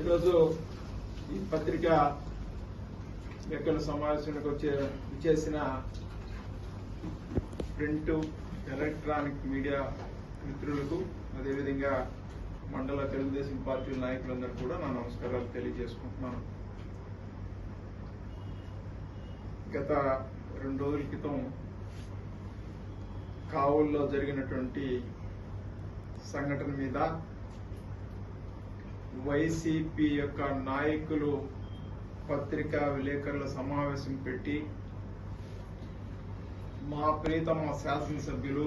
ఈరోజు ఈ పత్రిక లెక్కల సమావేశానికి వచ్చే విచేసిన ప్రింట్ ఎలక్ట్రానిక్ మీడియా మిత్రులకు అదేవిధంగా మండల తెలుగుదేశం పార్టీ నాయకులందరూ కూడా నా నమస్కారాలు తెలియజేసుకుంటున్నాను. గత రెండు రోజుల క్రితం కావుల్లో జరిగినటువంటి సంఘటన మీద వైసీపీ యొక్క నాయకులు పత్రికా విలేకరుల సమావేశం పెట్టి మా ప్రీతమ శాసనసభ్యులు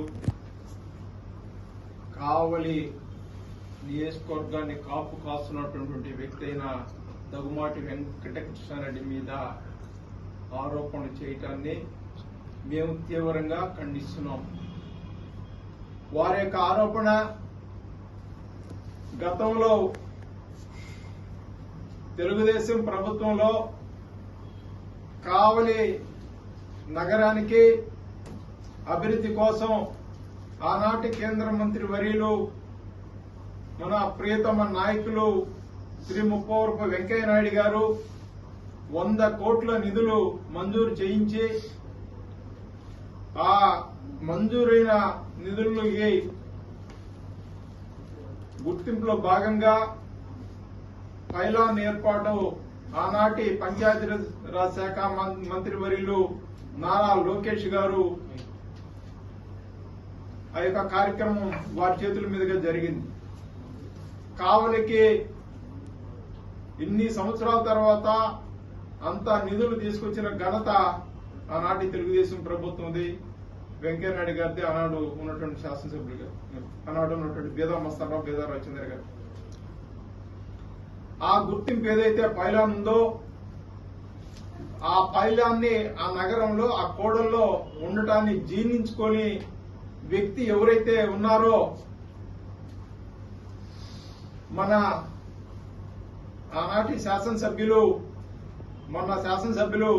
కావలి నియోజకవర్గాన్ని కాపు కాస్తున్నటువంటి వ్యక్తి అయిన దగ్గుమాటి వెంకటకృష్ణారెడ్డి మీద ఆరోపణలు చేయటాన్ని మేము తీవ్రంగా ఖండిస్తున్నాం. వారి యొక్క ఆరోపణ గతంలో తెలుగుదేశం ప్రభుత్వంలో కావలి నగరానికి అభివృద్ధి కోసం ఆనాటి కేంద్ర మంత్రి వర్యులు మన ప్రియతమ నాయకులు శ్రీ ముప్పవరపు వెంకయ్య నాయుడు గారు వంద కోట్ల నిధులు మంజూరు చేయించి ఆ మంజూరైన నిధులకి గుర్తింపులో భాగంగా పైలాన్ ఏర్పాటు ఆనాటి పంచాయతీరాజ్ శాఖ మం- మంత్రి వర్యులు నారా లోకేష్ గారు ఆ యొక్క కార్యక్రమం వారి చేతుల మీదుగా జరిగింది. కావలికి ఇన్ని సంవత్సరాల తర్వాత అంత నిధులు తీసుకొచ్చిన ఘనత ఆనాటి తెలుగుదేశం ప్రభుత్వంది. వెంకయ్యనాయుడు గారిది ఆనాడు ఉన్నటువంటి శాసనసభ్యులుగా ఆనాడు ఉన్నటువంటి బేదా మస్తారావు బేదా రాజేందర్ గారు ఆ గుర్తింపు ఏదైతే పైలాన్ ఉందో ఆ పైలాన్ని ఆ నగరంలో ఆ కోడల్లో ఉండటాన్ని జీర్ణించుకొని వ్యక్తి ఎవరైతే ఉన్నారో మన ఆనాటి శాసనసభ్యులు మన శాసనసభ్యులు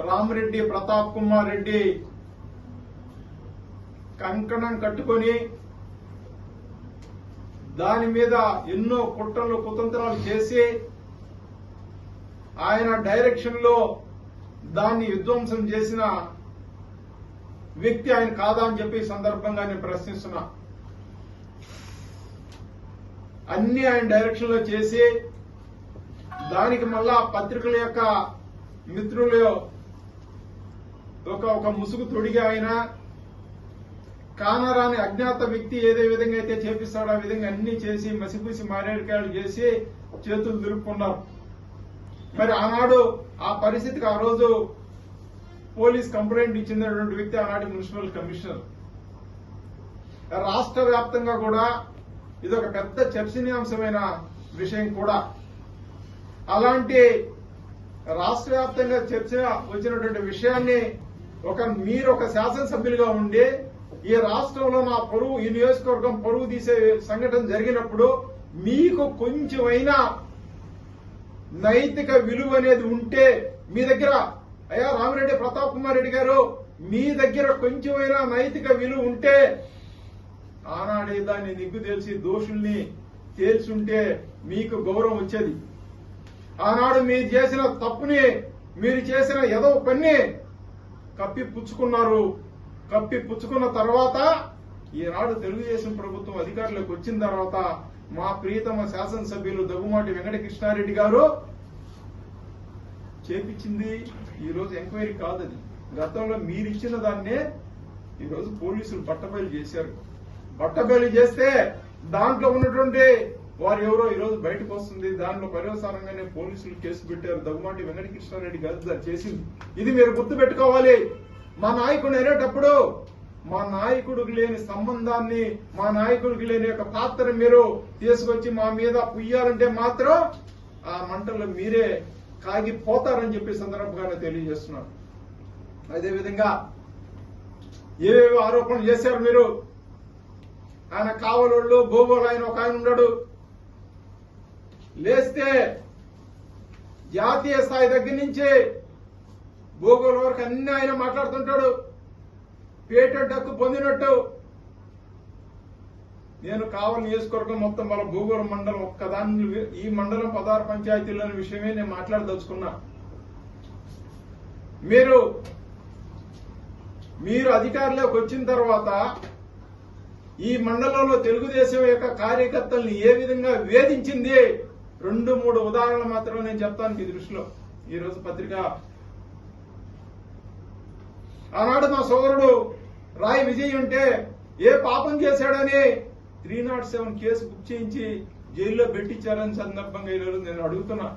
రామరెడ్డి ప్రతాప్ కుమార్ రెడ్డి కంకణం కట్టుకొని దాని మీద ఎన్నో కుట్రలు కుతంత్రాలు చేసి ఆయన డైరెక్షన్లో దాన్ని విధ్వంసం చేసిన వ్యక్తి ఆయన కాదా అని చెప్పి సందర్భంగా నేను ప్రశ్నిస్తున్నా. అన్ని ఆయన డైరెక్షన్లో చేసి దానికి మళ్ళా పత్రికల యొక్క మిత్రులు ఒక ఒక ముసుగు తొడిగి ఆయన కానరాని అజ్ఞాత వ్యక్తి ఏదే విధంగా అయితే చేపిస్తాడో ఆ విధంగా అన్ని చేసి మసిపూసి మారేడుకాయలు చేసి చేతులు దురుపుకున్నారు మరి ఆనాడు ఆ పరిస్థితికి ఆ రోజు పోలీస్ కంప్లైంట్ ఇచ్చినటువంటి వ్యక్తి ఆనాటి మున్సిపల్ కమిషనర్. రాష్ట్ర వ్యాప్తంగా కూడా ఇది ఒక పెద్ద చర్చనీయాంశమైన విషయం కూడా. అలాంటి రాష్ట్ర వ్యాప్తంగా చర్చ వచ్చినటువంటి విషయాన్ని ఒక మీరు ఒక శాసనసభ్యులుగా ఉండి ఈ రాష్ట్రంలో నా పొరుగు ఈ నియోజకవర్గం పొరుగు తీసే సంఘటన జరిగినప్పుడు మీకు కొంచెమైనా నైతిక విలువ అనేది ఉంటే మీ దగ్గర అయ్యా రామిరెడ్డి ప్రతాప్ కుమార్ రెడ్డి గారు మీ దగ్గర కొంచెమైనా నైతిక విలువ ఉంటే ఆనాడే దాన్ని నిగ్గు తెలిసి దోషుల్ని తేల్చుంటే మీకు గౌరవం వచ్చేది. ఆనాడు మీరు చేసిన తప్పుని మీరు చేసిన ఏదో పని కప్పి పుచ్చుకున్నారు కప్పి పుచ్చుకున్న తర్వాత ఈనాడు తెలుగుదేశం ప్రభుత్వం అధికారంలోకి వచ్చిన తర్వాత మా ప్రియతమ శాసనసభ్యులు దగ్గుమాటి వెంకటకృష్ణారెడ్డి గారు చేపించింది ఈ రోజు ఎంక్వైరీ కాదు అది గతంలో మీరు ఇచ్చిన దాన్నే ఈరోజు పోలీసులు బట్టబయలు చేశారు. బట్టబయలు చేస్తే దాంట్లో ఉన్నటువంటి వారు ఎవరో ఈ రోజు బయటకు వస్తుంది. దాంట్లో పర్యవసానంగానే పోలీసులు కేసు పెట్టారు. దగ్గుమాటి వెంకటకృష్ణారెడ్డి గారు చేసింది. ఇది మీరు గుర్తు పెట్టుకోవాలి మా నాయకుడు అనేటప్పుడు మా నాయకుడికి లేని సంబంధాన్ని మా నాయకుడికి లేని యొక్క పాత్ర మీరు తీసుకొచ్చి మా మీద పుయ్యాలంటే మాత్రం ఆ మంటలు మీరే కాగిపోతారని చెప్పి సందర్భంగా తెలియజేస్తున్నారు. అదేవిధంగా ఏవేవో ఆరోపణలు చేశారు మీరు? ఆయన కావలోళ్ళు గోగోలు ఆయన ఒక ఆయన ఉన్నాడు. లేస్తే జాతీయ స్థాయి దగ్గర నుంచి భూగోళ వరకు అన్ని ఆయన మాట్లాడుతుంటాడు. పేటెంట్ హక్కు పొందినట్టు. నేను కావాలి నియోజకవర్గం మొత్తం వాళ్ళ భూగోళ మండలం ఒక్కదాన్ని ఈ మండలం పదహారు పంచాయతీలోని విషయమే నేను మాట్లాడదలుచుకున్నా. మీరు మీరు అధికారంలోకి వచ్చిన తర్వాత ఈ మండలంలో తెలుగుదేశం యొక్క కార్యకర్తల్ని ఏ విధంగా వేధించింది? రెండు మూడు ఉదాహరణలు మాత్రమే నేను చెప్తాను మీ దృష్టిలో. ఈ రోజు పత్రిక ఆనాడు మా సోదరుడు రాయి విజయ్ ఉంటే ఏ పాపం చేశాడని three not seven case book చేయించి జైల్లో పెట్టించారని సందర్భంగా ఈరోజు నేను అడుగుతున్నా.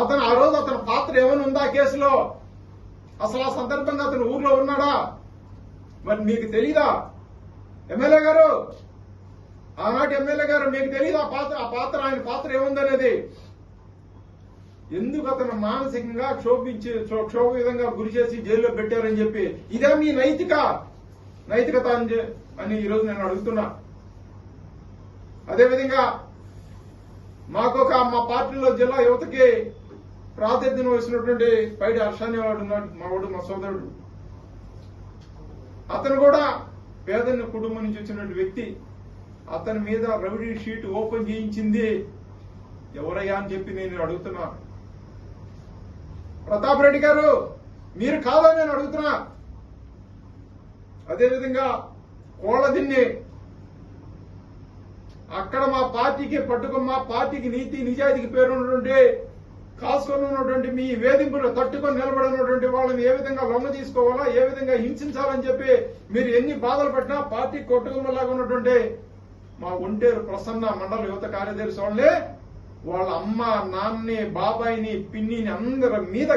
అతను ఆ రోజు అతని పాత్ర ఏమైనా ఉందా కేసులో? అసలు ఆ సందర్భంగా అతను ఊర్లో ఉన్నాడా? మరి మీకు తెలీదా? ఎమ్మెల్యే గారు ఆనాటి ఎమ్మెల్యే గారు మీకు తెలీదా? ఆ పాత్ర ఆ పాత్ర ఆయన పాత్ర ఏముందనేది? ఎందుకు అతను మానసికంగా క్షోభించి క్షోభ విధంగా గురి చేసి జైల్లో పెట్టారని చెప్పి ఇదే మీ నైతిక నైతికత అని ఈరోజు నేను అడుగుతున్నా. అదేవిధంగా మాకొక మా పార్టీలో జిల్లా యువతకి ప్రాతిధ్యం వహిస్తున్నటువంటి పైడి హర్షాని వాడు మా వాడు మా సోదరుడు. అతను కూడా పేదన్న కుటుంబం నుంచి వచ్చినటువంటి వ్యక్తి. అతని మీద రవిడీ షీట్ ఓపెన్ చేయించింది ఎవరయ్యా అని చెప్పి నేను అడుగుతున్నా. ప్రతాప్ రెడ్డి గారు మీరు కాదని నేను అడుగుతున్నా. అదేవిధంగా కోళ్ళదిన్ని అక్కడ మా పార్టీకి పట్టుకుని మా పార్టీకి నీతి నిజాయితీకి పేరు ఉన్నటువంటి కాసుకొని ఉన్నటువంటి మీ వేధింపులు తట్టుకొని నిలబడినటువంటి వాళ్ళని ఏ విధంగా లొంగ తీసుకోవాలా ఏ విధంగా హింసించాలని చెప్పి మీరు ఎన్ని బాధలు పట్టినా పార్టీ కొట్టుకున్నలాగా ఉన్నటువంటి మా ఒంటేరు ప్రసన్న మండల యువత కార్యదర్శి వాళ్ళని వాళ్ళ అమ్మ నాన్నే బాబాయిని పిన్నిని అందరి మీద